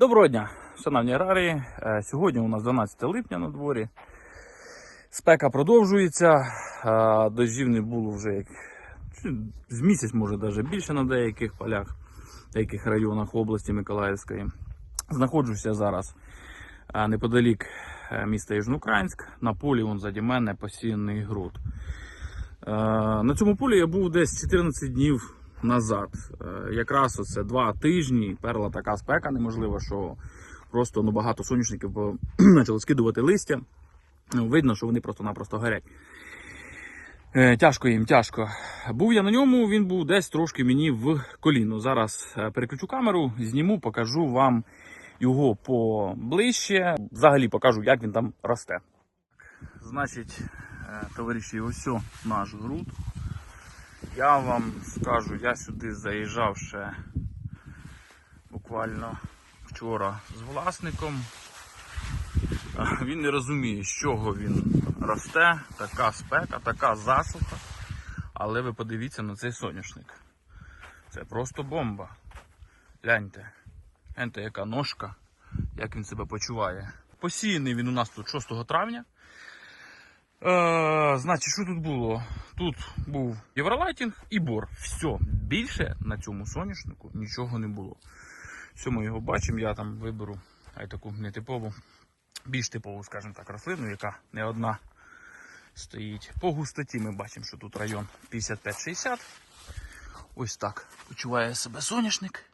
Доброго дня, шановні аграрії. Е, Сьогодні у нас 12 липня на дворі. Спека продовжується. е, Дощів не було вже як з місяць, може навіть більше на деяких полях, деяких районах області Миколаївської. Знаходжуся зараз е, неподалік міста Южноукраїнськ. На полі вон заді мене посіяний. Е, На цьому полі я був десь 14 днів назад. Е, Якраз оце два тижні. Перла така спека неможлива, що просто ну, багато соняшників почали скидувати листя. Ну, видно, що вони просто-напросто горять. Е, Тяжко їм, тяжко. Був я на ньому, він був десь трошки мені в коліно. Зараз е, переключу камеру, зніму, покажу вам його поближче. Взагалі покажу, як він там росте. Значить, товариші, ось наш груд. Я вам скажу, я сюди заїжджав ще буквально вчора з власником. Він не розуміє, з чого він росте, така спека, така засуха. Але ви подивіться на цей соняшник. Це просто бомба. Гляньте. Гляньте, яка ножка, як він себе почуває. Посіяний він у нас тут 6 травня. Е, значить, що тут було? Тут був євролайтінг і бор. Все. Більше на цьому соняшнику нічого не було. Все, ми його бачимо. Я там виберу ай, таку нетипову, більш типову, скажімо так, рослину, яка не одна стоїть. По густоті ми бачимо, що тут район 55-60. Ось так почуває себе соняшник.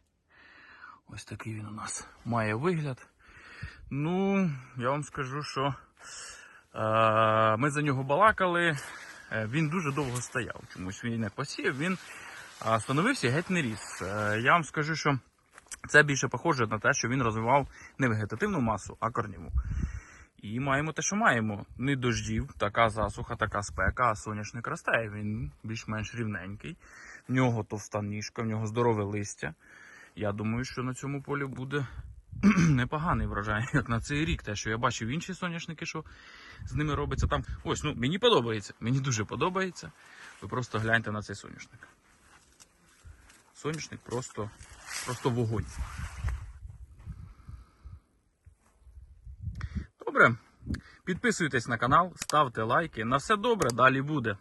Ось такий він у нас має вигляд. Ну, я вам скажу, що Ми за нього балакали. Е, Він дуже довго стояв. Чомусь він не посіяв, він становився геть не ріс. Е, Я вам скажу, що це більше похоже на те, що він розвивав не вегетативну масу, а корніву. І маємо те, що маємо. Не дождів, така засуха, така спека, а соняшник росте. Він більш-менш рівненький. В нього товста ніжка, в нього здорове листя. Я думаю, що на цьому полі буде непоганий врожай, як на цей рік. Те, що я бачив інші соняшники, що з ними робиться там. Ось, ну мені подобається. Мені дуже подобається. Ви просто гляньте на цей соняшник. Соняшник просто, просто вогонь. Добре. Підписуйтесь на канал, ставте лайки. На все добре, далі буде.